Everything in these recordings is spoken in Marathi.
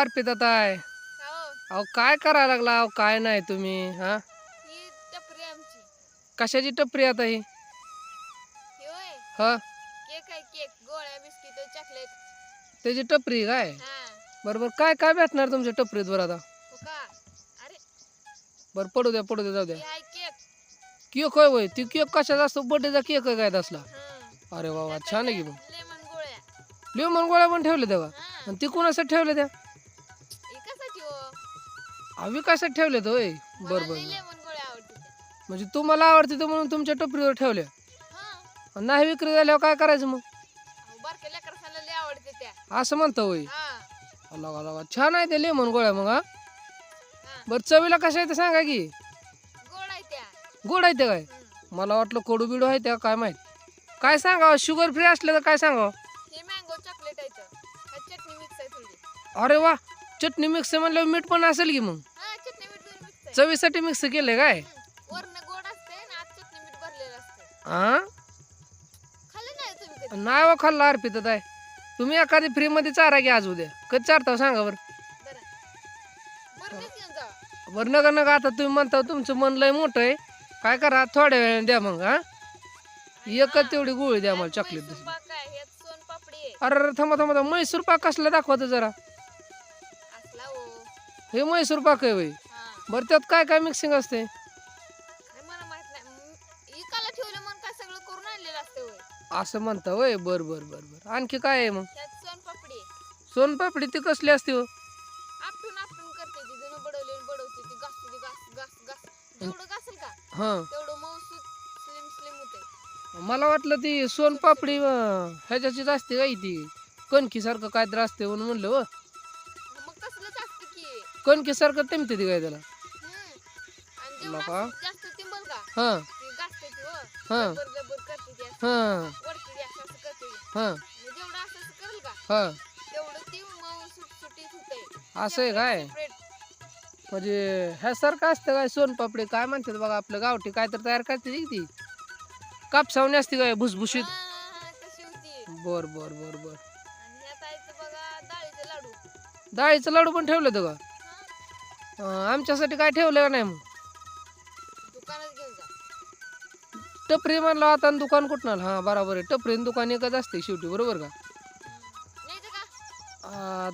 अर्पित आहे. हो. अहो काय करायला लागला? अहो काय नाही तुम्ही हा? कशाची टपरी आता ही? त्याची टपरी काय? हा. बरोबर. काय काय भेटणार तुमच्या टपरीत बरं आता? हो बरं पडू द्या पडू द्या जाऊ द्या. ही केक. होय होय. ती केक कशाचा असतो? बर्थडेचा केक आहे काय असला. अरे वा वा. छान आहे की मग. लेमन गोळ्या. पण ठेवले तेव्हा हा. आणि ती कोणासाठी ठेवले त्या? कशाची आम्ही कशासाठी ठेवले होय? मला बरं बरं. लेमन गोळ्या आवडते. म्हणजे तुम्हाला आवडते तर म्हणून तुमच्या टपरीवर ठेवल्या. हा. आणि नाही विक्री झाल्यावर काय करायचं मग? बारक्या आवडते त्या. असं म्हणता होय? हा. लगा लगा छान आहे ते लेमन गोळ्या मग हा. बरं चवीला कशा आहे ते सांगा की. गोड आहे त्या. गोड आहे ते काय. मला वाटलं कडू बिडू आहे त्या काय माहीत. काय सांगा शुगर फ्री असलं तर काय सांगा हे मँगो चॉकलेट आहे तर. हा चटणी मिक्स आहे थोडी. अरे वा चटणी मिक्स म्हणल्यावर मीठ पण असेल की मग? चवीसाठी मिक्स केलंय काय? हं. वरनं गोड असते ना आत चटणी मीठ भरलेलं असते हा खाल्लं नाही तुम्ही कधी? नाही वा खाल्ला अर्पित आहे तुम्ही एखादी फ्री मध्ये चारा घ्या आज उद्या. कधी चारता सांगा बरं. बरं. बरं घेऊन जा. बरं नका नका आता तुम्ही म्हणता तुमचं मन लय मोठं आहे. काय करा थोड्या वेळाने द्या मग हा. एकच तेवढी गोळी द्या मला चॉकलेट मैसूर पाक आहे ह्यात सोन पापडी आहे. अरे अरे थांबा थांबा थांबा. म्हैसूर पाक कसला दाखवतो जरा. असला हो. हे म्हैसूर पाक आहे हा बरं त्यात काय काय मिक्सिंग असते काय मला माहीत नाही. म- इकाला ठेवलं म्हणून काय सगळं करून आणलेलं असतं होय. असं म्हणता वय बर बर बर बर. आणखी काय आहे मग? त्यात आहे. सोनपापडी ती कसली असते हो? आपटून आपटून करते ती. जणू बडवले बडवते ती. घासते ती घास घास घास. जेवढं घासेल का हां. तेवढं मऊसूत स्लिम स्लिम होते मला वाटलं ती सोनपापडी अं, ह्याच्याचीच असते काय ती. कणकीसारखं काय तर असते म्हणून म्हणलं व मग तसलंच असतं की. कणकीसारखं टेमते ती काय त्याला? नका. असं जास्त तिंबल का? हां. ती घासते ती हो. हां. जबर जबर करते ती असं. हां. वडते ती असं असं करते ती. हां. आणि जेवढं असं असं करेल का? हां. तेवढं ती मऊ सुटसुटीत होते असं आहे काय? म्हणजे ह्यासारखं असतं काय? सोनपापडी काय म्हणतात बघा आपलं गावठी काय तर तयार करते ती ती. कापसावणी असते काय? भुसभुशीत? तशी होती. बर बर बर बर. आणि ह्यात आहे ते बघा डाळीचे लाडू. डाळीचं लाडू पण ठेवलं होतं का? हा, अं, आमच्यासाठी काय ठेवलं का नाही मग? टपरी म्हणलं आता दुकान कुठं हां बरोबर आहे. टपरी दुकान एकच असते शेवटी बरोबर का?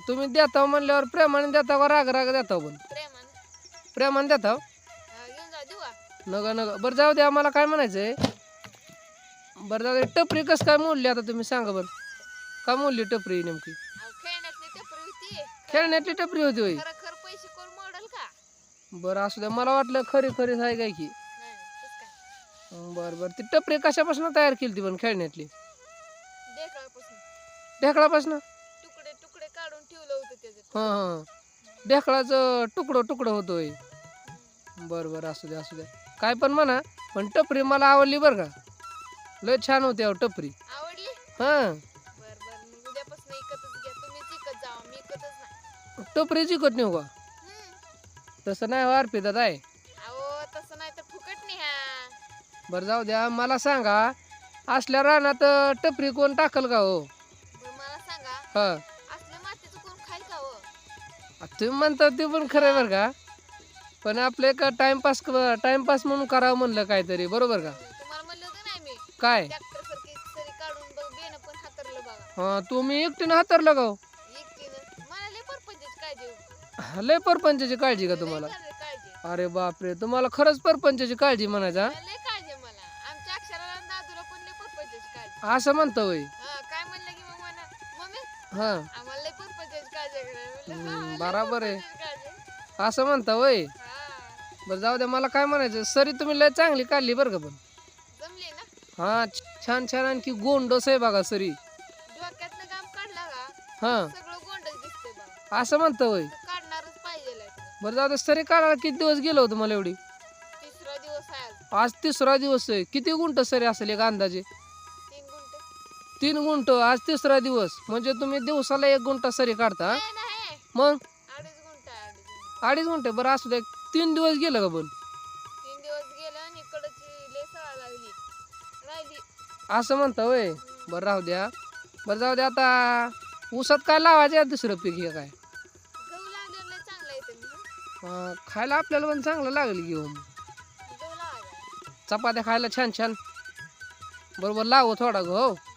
तुम्ही देता म्हणल्यावर प्रेमाने देता का राग राग देता पण? प्रेमान. प्रेमाने देता घेऊन जा देऊ का? नका नका बरं जाऊ द्या मला काय म्हणायचंय? बरं जाऊ दे टपरी कसं काय मोडली आता तुम्ही सांगा बरं. का मोडली टपरी नेमकी? अहो, खेळण्यातली टपरी होती. खेळण्यातली टपरी होती होय. खरं खरं पैसे कोण मॉडल का? बरं असू द्या. मला वाटलं खरी खरी आहे काय की. बरं बरं. ती टपरी कशापासून तयार केली ती पण खेळण्यातली? ढेकळापासून. ढेकळापासून? तुकडे तुकडे काढून ठेवलं होतं त्याच्यात. हां हां. ढेकळाचं तुकडं तुकडं होतोय. बरं बरं. असू द्या असू द्या. काय पण म्हणा पण टपरी मला आवडली बरं का. लय छान होती अहो टपरी. आवडली? हां. बर बर. मग उद्यापासून इकतच घ्या. तुम्हीच इकत जावा मी इकतच नाही. टपरी चिकट नेऊ का? हम्म. तसं नाही वार पितात आहे बरं जाऊ द्या. मला सांगा असल्या रानात टपरी कोण टाकल का हो? बरं मला सांगा. हा. असल्या मातीचं कोण खाईल का हो? आ, तुम्ही म्हणता ते पण खरं आहे बरं का? पण आपलं एक टाइमपास टाइमपास म्हणून करावं म्हणलं काहीतरी बरोबर का? हम्म, तुम्हाला म्हणलं होतं नाही मी काय? ट्रॅक्टर सारखी सरी काढून बघ बेनं पण हातरलं बघा. हा तुम्ही एकटीनं हातरलं का हो? एकटीनं? मला लय परपंचाची काळजी हो. लय परपंचाची काळजी का तुम्हाला? काळजी अरे बापरे तुम्हाला खरंच परपंचाची काळजी म्हणायचा असं म्हणतं होय. हा काय म्हणलं की मग म्हणा. मम्मी हा. आम्हाला लय परपंचाची काळजी आहे का?" म्हणलं, हम्म, "हा, लय बराबर आहे. परपंचाची काळजी आहे." असं म्हणता होय. हा. बरं जाऊ द्या मला काय म्हणायचं? सरी तुम्ही लय चांगली काढली बरं का पण. जमली ना? हा छ- छान छान आणखी गोंडस आहे बघा सरी. डोक्यातनं काम काढला का? हा. सगळं गोंडच असं म्हणतं होय. तर काढणारच पाहिजे बरं जाऊ दे सरी काढायला किती दिवस गेलो होतं मला एवढी? तिसरा दिवस आहे आज. आज तिसरा दिवस आहे. किती गुंट सरी असेल एक अंदाजे? तीन गुंट आज तिसरा दिवस. म्हणजे तुम्ही दिवसाला एक गुंटा सरी काढता? हा? मग? अडीच गुंठे गुंठे. बरं असू द्या तीन दिवस गेलं का पण तीन दिवस गेलं आणि इकडची लय सळा लागली. राहिली. असं म्हणता होय? बरं राहू द्या. बरं जाऊ द्या आता. ऊसात काय लावायचं आहे दुसरं पीक हे काय? गहू अं, खायला आपल्याला पण चांगलं लागेल घेऊन आला. चपात्या खायला छान छान. बरोबर लावू थोडा गं हो.